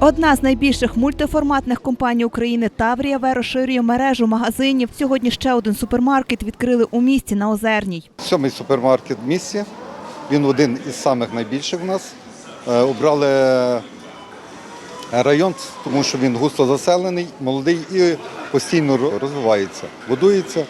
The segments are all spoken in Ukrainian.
Одна з найбільших мультиформатних компаній України Таврія розширює мережу магазинів. Сьогодні ще один супермаркет відкрили у місті на Озерній. Сьомий супермаркет в місті. Він один із самих найбільших в нас. Е, Обрали район, тому що він густо заселений, молодий і постійно розвивається, будується.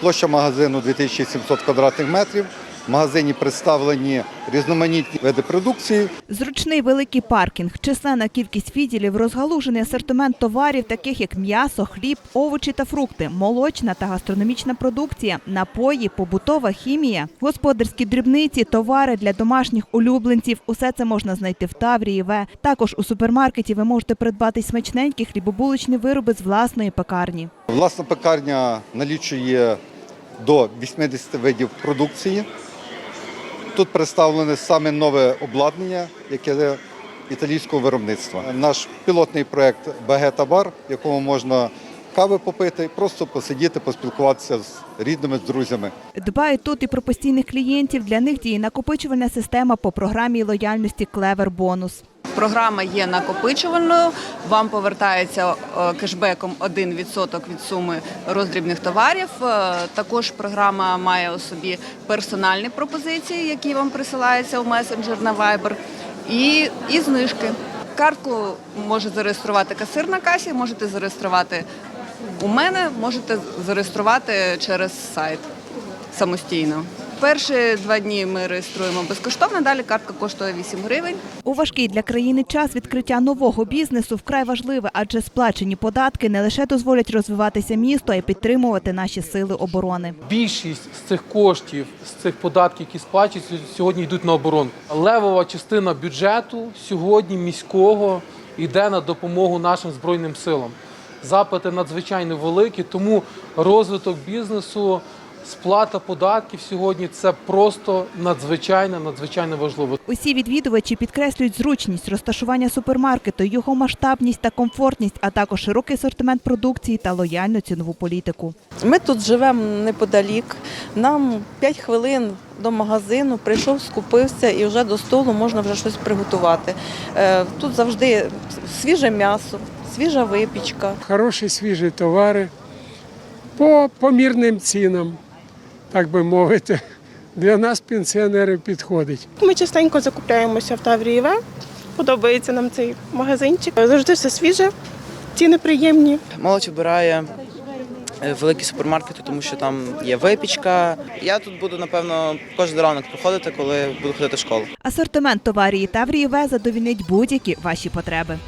Площа магазину 2700 квадратних метрів. В магазині представлені різноманітні види продукції. Зручний великий паркінг, численна кількість відділів, розгалужений асортимент товарів, таких як м'ясо, хліб, овочі та фрукти, молочна та гастрономічна продукція, напої, побутова хімія, господарські дрібниці, товари для домашніх улюбленців. Усе це можна знайти в Таврії В. Також у супермаркеті ви можете придбати смачненькі хлібобулочні вироби з власної пекарні. Власна пекарня налічує до 80 видів продукції. Тут представлене саме нове обладнання, яке італійського виробництва. Наш пілотний проєкт Багета Бар, в якому можна кави попити, просто посидіти, поспілкуватися з рідними, з друзями. Дбають тут і про постійних клієнтів. Для них діє накопичувальна система по програмі лояльності Клевер Бонус. Програма є накопичувальною. Вам повертається е, кешбеком 1% від суми роздрібних товарів. Е, Також програма має у собі персональні пропозиції, які вам присилаються у месенджер на Viber, і, і знижки. Картку може зареєструвати касир на касі, можете зареєструвати у мене, можете зареєструвати через сайт самостійно. Перші два дні ми реєструємо безкоштовно, далі картка коштує 8 гривень. У важкий для країни час відкриття нового бізнесу вкрай важливе, адже сплачені податки не лише дозволять розвиватися місту, а й підтримувати наші сили оборони. Більшість з цих коштів, з цих податків, які сплачують, сьогодні йдуть на оборону. Левова частина бюджету сьогодні міського йде на допомогу нашим збройним силам. Запити надзвичайно великі, тому розвиток бізнесу, сплата податків сьогодні це просто надзвичайно, надзвичайно важливо. Усі відвідувачі підкреслюють зручність розташування супермаркету, його масштабність та комфортність, а також широкий асортимент продукції та лояльну цінову політику. Ми тут живемо неподалік. Нам 5 хвилин до магазину прийшов, скупився і вже до столу можна вже щось приготувати. Е, Тут завжди свіже м'ясо, свіжа випічка. хороші свіжі товари по помірним цінам, так би мовити. Для нас пенсіонерів підходить. Ми частенько закупляємося в Таврієве. Подобається нам цей магазинчик. Завжди все свіже, ціни приємні. Молодь обирає е, великі супермаркети, тому що там є випічка. Я тут буду, напевно, кожен ранок приходити, коли буду ходити в школу. Асортимент товарії Таврії В задовільнить будь-які ваші потреби.